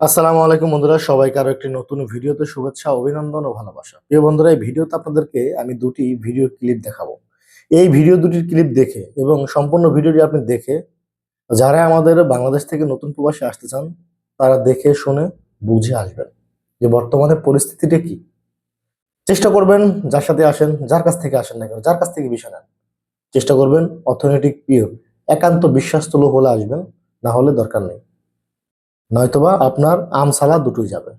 আসসালামু আলাইকুম বন্ধুরা, সবাইকে আরও একটি নতুন ভিডিওতে শুভেচ্ছা, অভিনন্দন ও ভালোবাসা। প্রিয় বন্ধুরা, এই ভিডিওতে আপনাদেরকে আমি দুটি ভিডিও ক্লিপ দেখাবো। এই ভিডিও দুটির ক্লিপ দেখে এবং সম্পূর্ণ ভিডিওটি আপনি দেখে যারা আমাদের বাংলাদেশ থেকে নতুন প্রবাসী আসতে চান, তারা দেখে, শুনে, বুঝে আসবেন যে বর্তমানে পরিস্থিতিটা কি। চেষ্টা করবেন যার সাথে আসেন, যার কাছ থেকে আসেন না কেন, যার কাছ থেকে বিষয় নেন। চেষ্টা করবেন অর্থনৈতিক পিওর একান্ত বিশ্বাস্ত লোক হলে আসবেন, না হলে দরকার নেই। নয়তোবা আপনার আমসালা দুটোই যাবে।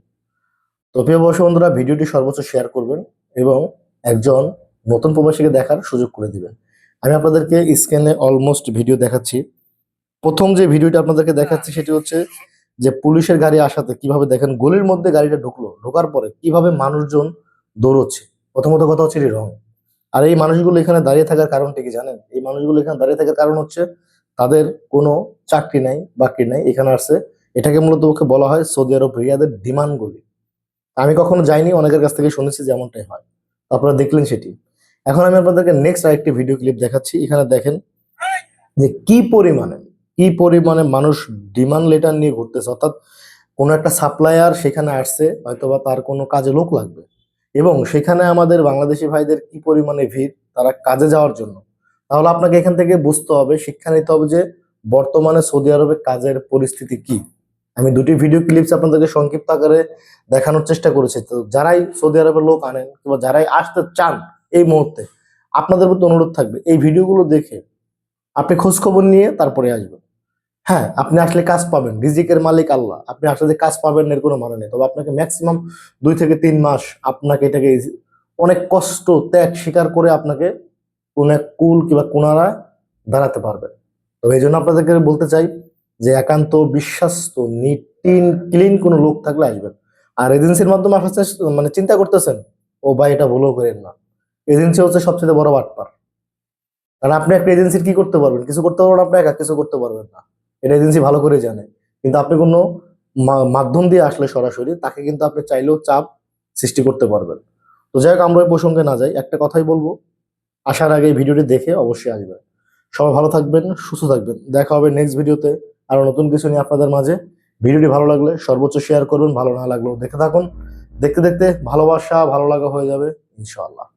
তো প্রিয় বর্ষী বন্ধুরা ভিডিওটি সর্বোচ্চ শেয়ার করবেন এবং একজন নতুন প্রবাসীকে দেখার সুযোগ করে দিবেন। আমি আপনাদেরকে স্ক্রিনে অলমোস্ট ভিডিও দেখাচ্ছি। প্রথম যে ভিডিওটা আপনাদেরকে দেখাচ্ছি সেটি হচ্ছে যে পুলিশের গাড়ি আসাতে কীভাবে দেখেন গলির মধ্যে গাড়িটা ঢুকলো ঢোকার পরে কীভাবে মানুষজন দৌড়চ্ছে। প্রথমত কথা হচ্ছে এটি রং। আর এই মানুষগুলো এখানে দাঁড়িয়ে থাকার কারণটা কি জানেন? এই মানুষগুলো এখানে দাঁড়িয়ে থাকার কারণ হচ্ছে তাদের কোনো চাকরি নাই বাকরি নাই এখানে আসছে এটাকে মূলত ওকে বলা হয় সৌদি আরব রিয়াদের ডিমান্ড গলি। আমি কখনো যাইনি, অনেকের কাছ থেকে শুনেছি যেমনটাই হয়। আপনারা দেখলেন সেটি। এখন আমি আপনাদেরকে নেক্সট আরেকটি ভিডিও ক্লিপ দেখাচ্ছি। এখানে দেখেন যে কি পরিমাণে কি পরিমাণে মানুষ ডিমান্ড লেটার নিয়ে ঘুরতেছে। অর্থাৎ কোনো একটা সাপ্লায়ার সেখানে আসছে, হয়তোবা তার কোনো কাজে লোক লাগবে। এবং সেখানে আমাদের বাংলাদেশি ভাইদের কি পরিমাণে ভিড়, তারা কাজে যাওয়ার জন্য। তাহলে আপনাকে এখান থেকে বুঝতে হবে, শিক্ষা নিতে হবে যে বর্তমানে সৌদি আরবে কাজের পরিস্থিতি কি। আমি দুটি ভিডিও ক্লিপস আপনাদেরকে সংক্ষিপ্ত আকারে দেখানোর চেষ্টা করেছি। তো যারাই সৌদি আরবের লোক আনেন কিংবা যারাই আসতে চান এই মুহূর্তে, আপনাদের প্রতি অনুরোধ থাকবে, এই ভিডিওগুলো দেখে আপনি খোঁজখবর নিয়ে তারপরে আসবেন। হ্যাঁ আপনি আসলে কাজ পাবেন, রিজিকের মালিক আল্লাহ। আপনি আসলে কাজ পাবেন এর কোনো মানে নেই। তবে আপনাকে ম্যাক্সিমাম দুই থেকে তিন মাস আপনাকে এটাকে অনেক কষ্ট, ত্যাগ স্বীকার করে আপনাকে কোন এক কুল কিংবা কোনারা দাঁড়াতে পারবেন। তো এই জন্য আপনাদেরকে বলতে চাই যে একান্ত বিশ্বাস্ত, নিটিন, ক্লিন কোনো লোক থাকলে আসবেন আর এজেন্সির মাধ্যমে চেষ্টা- মানে চিন্তা করতেছেন, ও ভাই এটা ভুলও করেন না। এজেন্সি হচ্ছে সবচেয়ে বড় বাটপার। কারণ আপনি একটা এজেন্সির কি করতে পারবেন? কিছু করতে পারবেন আপনি একা, কিছু করতে পারবেন না। এটা এজেন্সি ভালো করে জানে। কিন্তু আপনি কোনো মাধ্যম দিয়ে আসলে সরাসরি তাকে কিন্তু আপনি চাইলেও চাপ সৃষ্টি করতে পারবেন। তো যাই হোক, আমরা ওই প্রসঙ্গে না যাই। একটা কথাই বলব, আসার আগে ভিডিওটি দেখে অবশ্যই আসবেন। সবাই ভালো থাকবেন, সুস্থ থাকবেন। দেখা হবে নেক্সট ভিডিওতে আরও নতুন কিছু নিয়ে আপনাদের মাঝে। ভিডিওটি ভালো লাগলে সর্বোচ্চ শেয়ার করবেন, ভালো না লাগলেও দেখে থাকুন। দেখতে দেখতে ভালোবাসা ভালো লাগা হয়ে যাবে, ইনশাআল্লাহ।